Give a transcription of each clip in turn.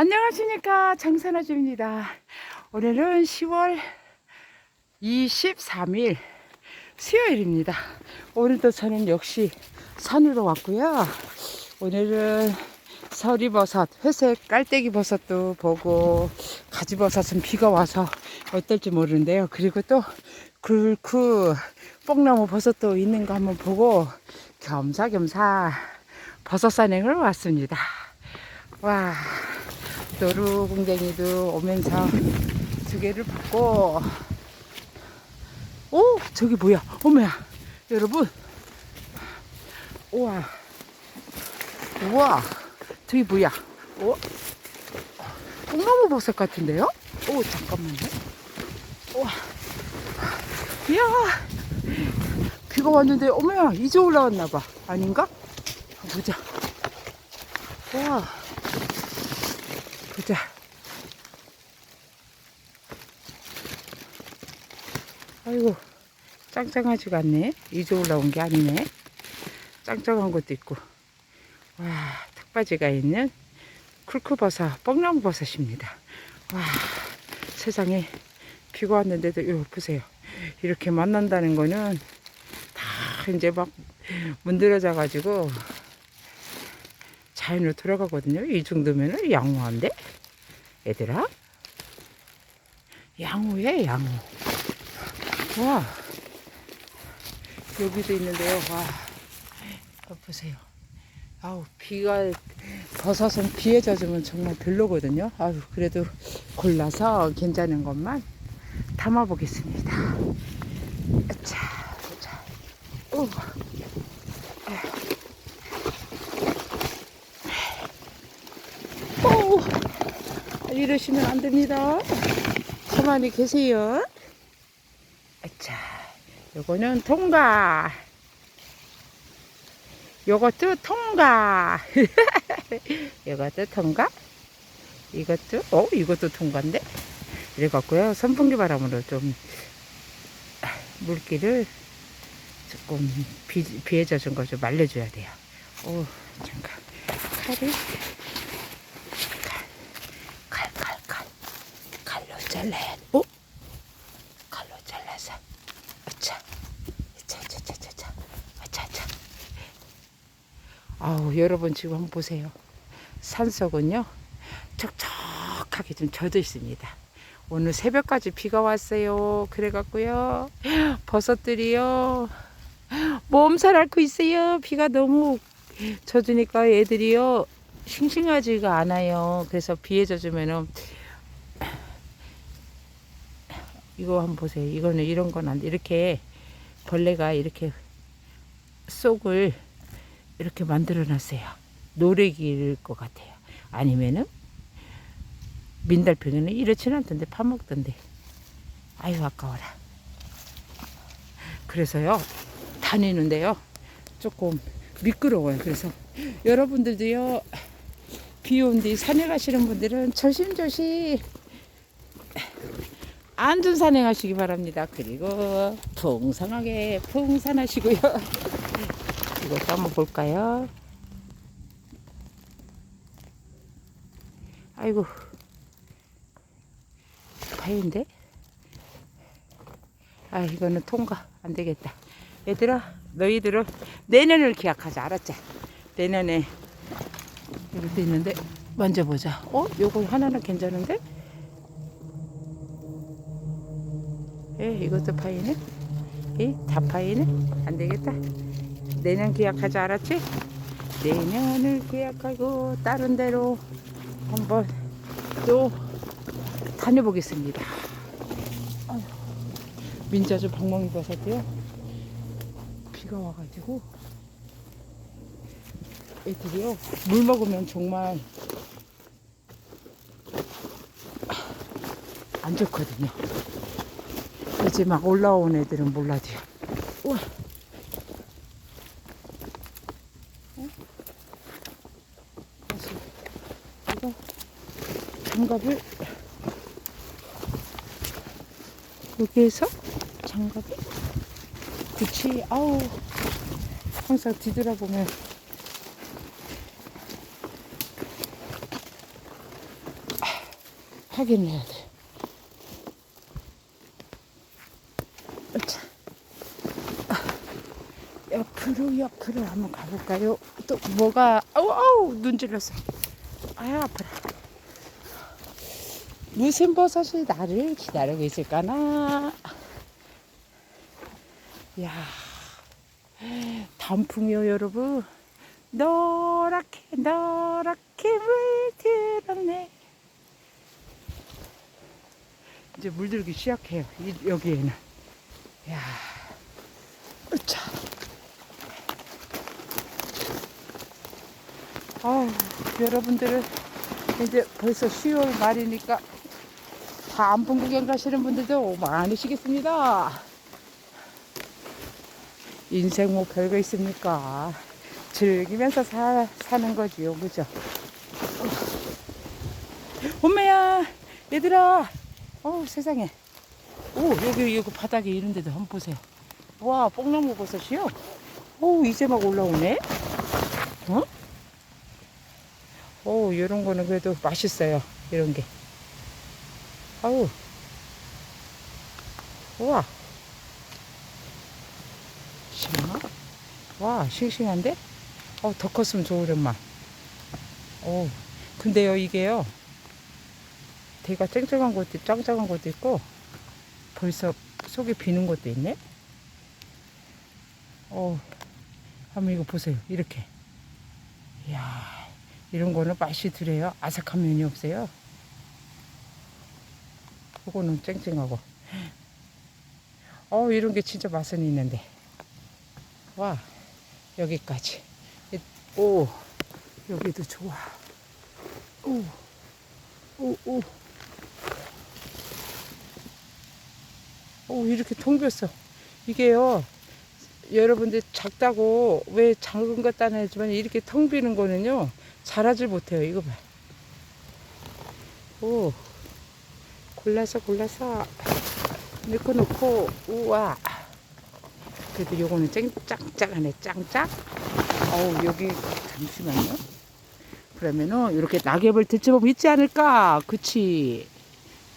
안녕하십니까. 장선아주입니다. 오늘은 10월 23일 수요일입니다. 오늘도 저는 역시 산으로 왔고요. 오늘은 서리버섯 회색 깔때기 버섯도 보고 가지버섯은 비가 와서 어떨지 모르는데요. 그리고 또 굴쿠 뽕나무 버섯도 있는 거 한번 보고 겸사겸사 버섯 산행을 왔습니다. 와 노루궁뎅이도 오면서 두 개를 받고. 오 저기 뭐야? 어머야 여러분. 우와. 우와. 저기 뭐야? 오 콩나무 버섯 같은데요? 오 잠깐만요. 우와. 이야. 비가 왔는데 어머야 이제 올라왔나 봐. 아닌가? 보자. 우와 보자. 아이고, 짱짱하지가 않네. 이제 올라온 게 아니네. 짱짱한 것도 있고. 와, 턱바지가 있는 쿨쿨버섯, 뻥나무버섯입니다. 와, 세상에 비가 왔는데도 이거 보세요. 이렇게 만난다는 거는 다 이제 막 문드러져 가지고 자연으로 들어가거든요. 이 정도면은 양호한데? 얘들아? 양호해, 양호. 와. 여기도 있는데요. 와. 어, 보세요. 아우, 비가, 버섯은 비에 젖으면 정말 별로거든요. 아우, 그래도 골라서 괜찮은 것만 담아 보겠습니다. 자, 자. 오. 오, 이러시면 안 됩니다. 가만히 계세요. 자, 요거는 통과. 요것도 통과. 요것도 통과. 이것도, 어, 이것도 통과인데? 이래 갖고요. 선풍기 바람으로 좀 물기를 조금 비, 비에 젖은 거 좀 말려줘야 돼요. 오, 잠깐. 칼을 칼, 칼, 칼. 칼로 잘라야, 어? 칼로 잘라서. 아차. 자, 자, 자, 자, 자. 아차, 아차. 아우, 여러분 지금 한번 보세요. 산속은요, 촉촉하게 좀 젖어 있습니다. 오늘 새벽까지 비가 왔어요. 그래갖고요, 버섯들이요, 몸살 앓고 있어요. 비가 너무 젖으니까 애들이요, 싱싱하지가 않아요. 그래서 비에 젖으면은 이거 한번 보세요. 이거는 이런 건 안 돼. 이렇게 벌레가 이렇게 속을 이렇게 만들어 놨어요. 노래기일 것 같아요. 아니면은 민달팽이는 이렇지는 않던데 파먹던데. 아유 아까워라. 그래서요 다니는데요 조금 미끄러워요. 그래서 여러분들도요 비 온 뒤 산에 가시는 분들은 조심조심 안전 산행하시기 바랍니다. 그리고 풍성하게 풍산하시고요. 이것도 한번 볼까요? 아이고 파인데? 아 이거는 통과 안 되겠다. 얘들아 너희들은 내년을 기약하자 알았지? 내년에 이것도 있는데 만져보자. 어? 요거 하나는 괜찮은데? 예, 이것도 파이네. 예, 다 파이네. 안 되겠다. 내년 계약하자 알았지? 내년을 계약하고 다른 데로 한번 또 다녀보겠습니다. 민자주 방망이 버섯도요. 비가 와가지고 애들이요 물 먹으면 정말 안 좋거든요. 이제 막 올라온 애들은 몰라도요. 우와. 어? 다시 이거 장갑을 여기에서 장갑을 그치 아우 항상 뒤돌아보면 확인을 해야 돼. 자, 아, 옆으로 옆으로 한번 가볼까요? 또 뭐가 아우 아우 눈 찔렀어. 아야 아파라. 무슨 버섯이 나를 기다리고 있을까나? 야, 단풍이요 여러분. 노랗게 노랗게 물들었네. 이제 물들기 시작해요. 이, 여기에는. 야, 으차. 아, 여러분들은 이제 벌써 10월 말이니까 다 안풍 구경 가시는 분들도 많으시겠습니다. 인생 뭐 별거 있습니까? 즐기면서 사, 사는 거지요, 그죠? 엄마야, 얘들아, 어우 세상에. 오, 여기, 여기 바닥에 이런 데도 한번 보세요. 와, 뽕나무 버섯이요? 오, 이제 막 올라오네? 어? 오, 이런 거는 그래도 맛있어요. 이런 게. 아우. 우와. 싱어? 와, 싱싱한데? 어, 더 컸으면 좋으련만. 오, 근데요, 이게요. 대가 쨍쨍한 것도, 짱짱한 것도 있고, 벌써 속이 비는 것도 있네? 어, 한번 이거 보세요. 이렇게. 이야, 이런 거는 맛이 들어요. 아삭한 면이 없어요. 그거는 쨍쨍하고. 어, 이런 게 진짜 맛은 있는데. 와, 여기까지. 이- 오, 여기도 좋아. 오, 오, 오. 오, 이렇게 통 비었어. 이게요, 여러분들 작다고 왜 작은 것 따내지만 이렇게 텅 비는 거는요, 자라질 못해요. 이거 봐. 오, 골라서 골라서 넣고 넣고, 우와. 그래도 요거는 쨍, 짱짱하네, 짱짱. 어우, 여기, 잠시만요. 그러면은, 이렇게 낙엽을 들쳐보면 있지 않을까? 그치?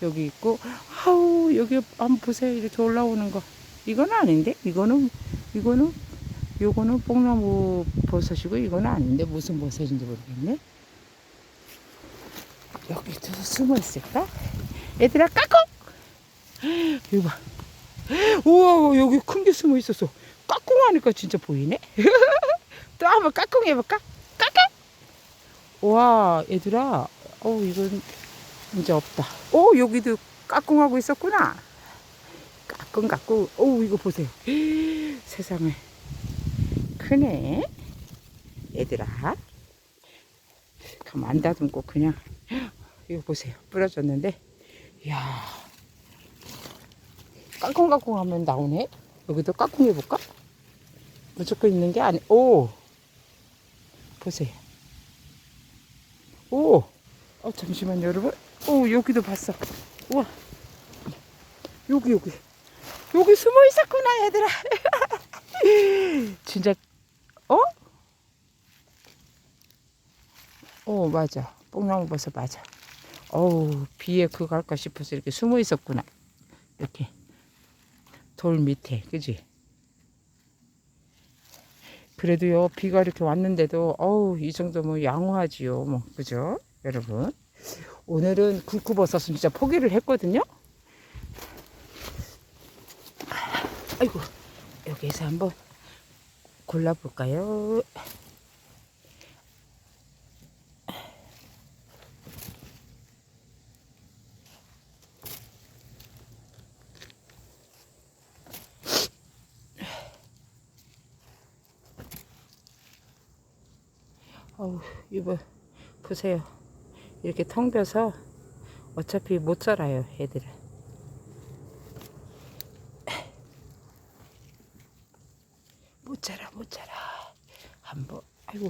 여기 있고, 아우, 여기 한번 보세요. 이렇게 올라오는 거. 이건 아닌데? 이거는, 이거는, 요거는 뽕나무 버섯이고, 이거는 아닌데, 무슨 버섯인지 모르겠네. 여기도 숨어 있을까? 얘들아, 까꿍! 이거 봐. 우와, 여기 큰 게 숨어 있었어. 까꿍 하니까 진짜 보이네? 또 한번 까꿍 해볼까? 까꿍! 와, 얘들아, 어우, 이건 이제 없다. 오, 여기도 까꿍 하고 있었구나. 까꿍, 까꿍. 어우, 이거 보세요. 세상에. 크네. 얘들아. 가만 안 다듬고 그냥. 이거 보세요. 부러졌는데. 이야. 까꿍까꿍 하면 나오네. 여기도 까꿍 해볼까? 무조건 있는 게 아니, 오! 보세요. 오! 어, 잠시만요, 여러분. 오, 여기도 봤어. 우와. 여기, 여기. 여기 숨어 있었구나, 얘들아. 진짜, 어? 오, 맞아. 뽕나무 버섯 맞아. 어우, 비에 그거 할까 싶어서 이렇게 숨어 있었구나. 이렇게. 돌 밑에, 그지? 그래도요, 비가 이렇게 왔는데도, 어우, 이 정도면 양호하지요. 뭐, 그죠? 여러분. 오늘은 굵고버섯은 진짜 포기를 했거든요. 아이고, 여기서 한번 골라볼까요? 어우, 이거 보세요. 이렇게 텅 벼서 어차피 못 살아요, 애들은. 못 자라, 못 자라. 한번, 아이고.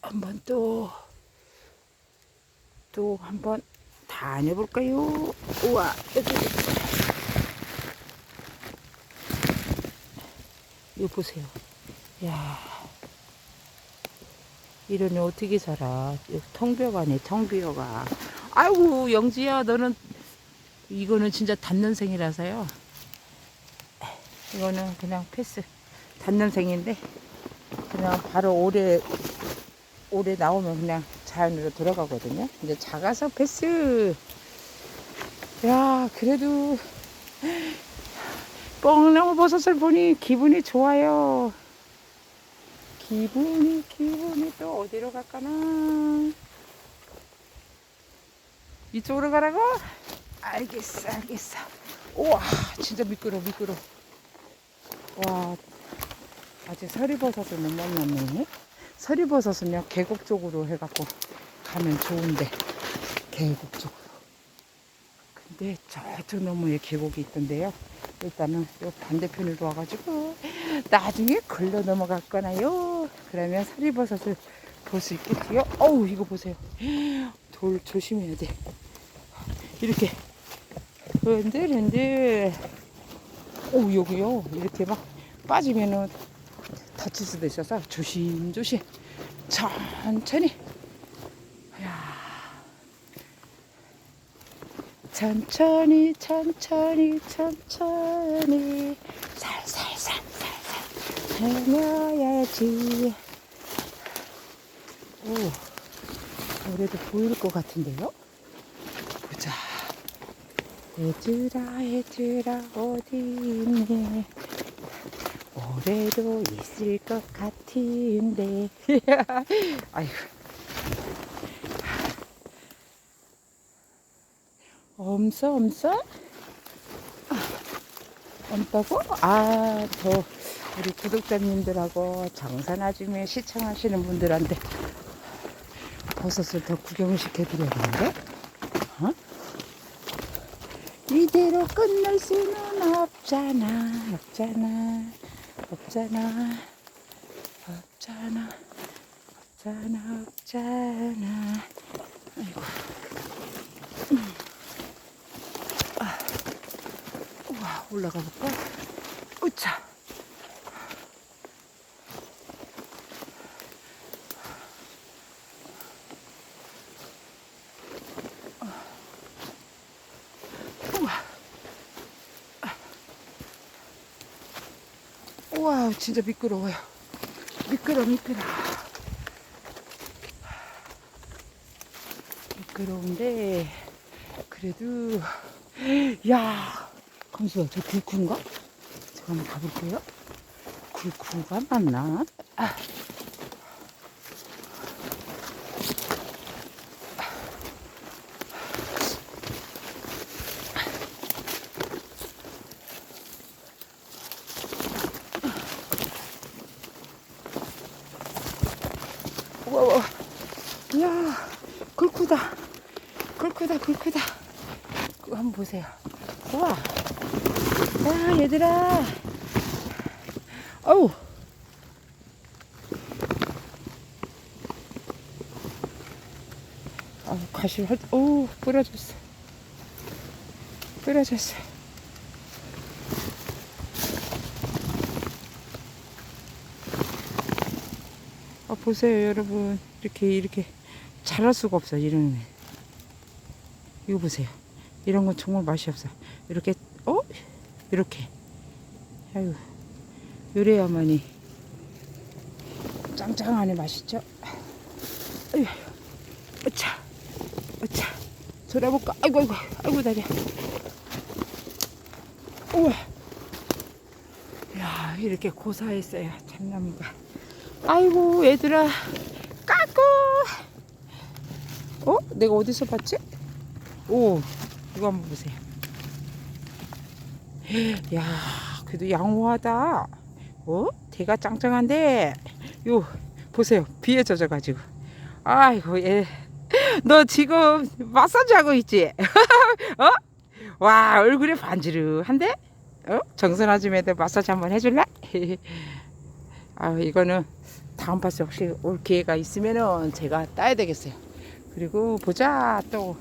한번 또, 또 한번 다녀볼까요? 우와, 여기. 이거 보세요. 야 이러니 어떻게 살아? 여기 텅벼가네, 텅비어가. 아이고, 영지야, 너는, 이거는 진짜 단년생이라서요. 이거는 그냥 패스. 단년생인데, 그냥 바로 올해, 올해 나오면 그냥 자연으로 돌아가거든요. 이제 작아서 패스. 야, 그래도, 뻥나무 버섯을 보니 기분이 좋아요. 기분이 기분이 또 어디로 갈까나. 이쪽으로 가라고? 알겠어 알겠어. 우와 진짜 미끄러 미끄러. 와 아직 서리버섯을 못 만났네. 서리버섯은요 계곡 쪽으로 해갖고 가면 좋은데 계곡 쪽으로 근데 저쪽 너머에 계곡이 있던데요. 일단은 요 반대편으로 와가지고 나중에 걸러 넘어갈 거나요? 그러면 사리버섯을 볼 수 있겠지요? 어우 이거 보세요. 돌 조심해야 돼. 이렇게 흔들흔들. 오 여기요 이렇게 막 빠지면은 다칠 수도 있어서 조심조심 천천히. 야 천천히 천천히 천천히 살살살살살 다녀야지 오 올해도 보일 것 같은데요? 보자. 얘들아 얘들아 어디 있네. 올해도 있을 것 같은데. 아이고 엄서 엄서? 엄다고? 아, 저 우리 구독자님들하고 정산 아줌에 시청하시는 분들한테 버섯을 더 구경시켜 드려야겠는데? 어? 이대로 끝날 수는 없잖아, 없잖아, 없잖아, 없잖아, 없잖아, 없잖아. 아이고. 우와, 올라가 볼까? 으차. 우와, 진짜 미끄러워요. 미끄러, 미끄러. 미끄러운데, 그래도, 야, 강수야, 저 굴쿠인가? 제가 한번 가볼게요. 굴쿠가 맞나? 아. 우와, 우와. 이야, 굴쿠다. 굴쿠다, 굴쿠다. 그거 한번 보세요. 우와. 야, 얘들아. 어우. 아, 가시 활, 어우, 부러졌어. 부러졌어. 아, 보세요, 여러분. 이렇게, 이렇게 자랄 수가 없어, 이런 애. 이거 보세요. 이런 건 정말 맛이 없어. 이렇게, 어? 이렇게. 아유, 요래야만이 짱짱하네 맛있죠? 아유, 어차, 어차. 돌아볼까? 아이고, 아이고, 아이고, 다리야. 우와. 야, 이렇게 고사했어요, 참나무가. 아이고, 얘들아. 까꿍! 어? 내가 어디서 봤지? 오, 이거 한번 보세요. 야, 그래도 양호하다. 어? 대가 짱짱한데. 요, 보세요. 비에 젖어 가지고. 아이고, 얘. 너 지금 마사지 하고 있지? 어? 와, 얼굴이 반지르한데? 어? 정선 아줌마들 마사지 한번 해 줄래? 아, 이거는 다음 파스 혹시 올 기회가 있으면은 제가 따야 되겠어요. 그리고 보자, 또.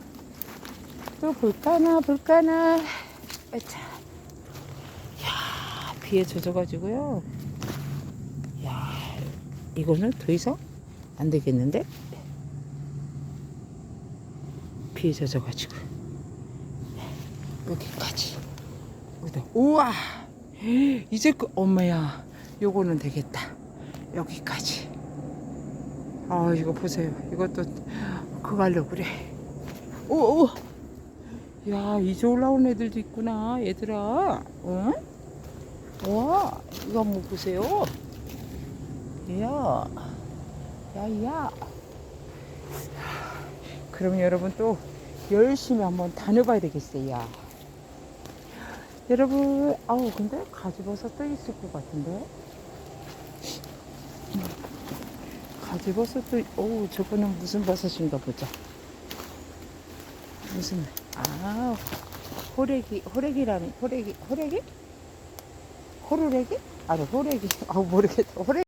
또 볼까나, 볼까나. 자. 비에 젖어가지고요. 야, 이거는 더 이상 안 되겠는데? 비에 젖어가지고 여기까지. 우와 이제 그 엄마야 요거는 되겠다 여기까지 아 이거 보세요 이것도 그거 하려고 그래 오오 야 이제 올라온 애들도 있구나 얘들아. 응? 와 이거 한번 보세요. 야. 야야. 그럼 여러분 또 열심히 한번 다녀봐야 되겠어요 여러분 아우 근데 가지버섯 도 있을 것 같은데? 가지버섯도 오 저거는 무슨 버섯인가 보자. 무슨 아 호래기 호래기라는 호래기 호래기? 호루래기? 아니 호래기. 아 모르겠다. 호래